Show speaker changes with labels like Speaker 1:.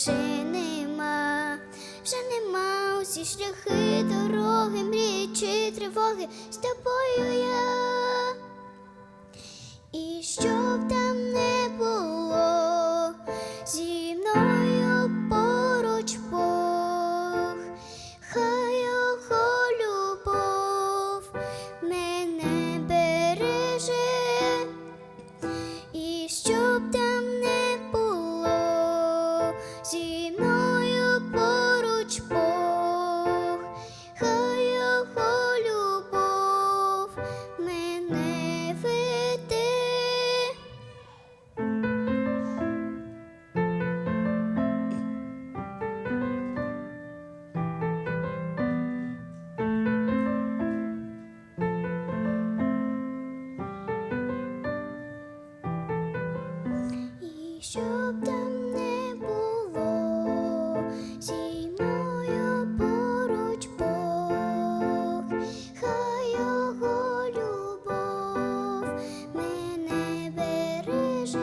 Speaker 1: вже нема, вже нема усі шляхи, дороги, мрії чи тривоги з тобою я. щоб там не було, зі мною поруч Бог, любов мене береже.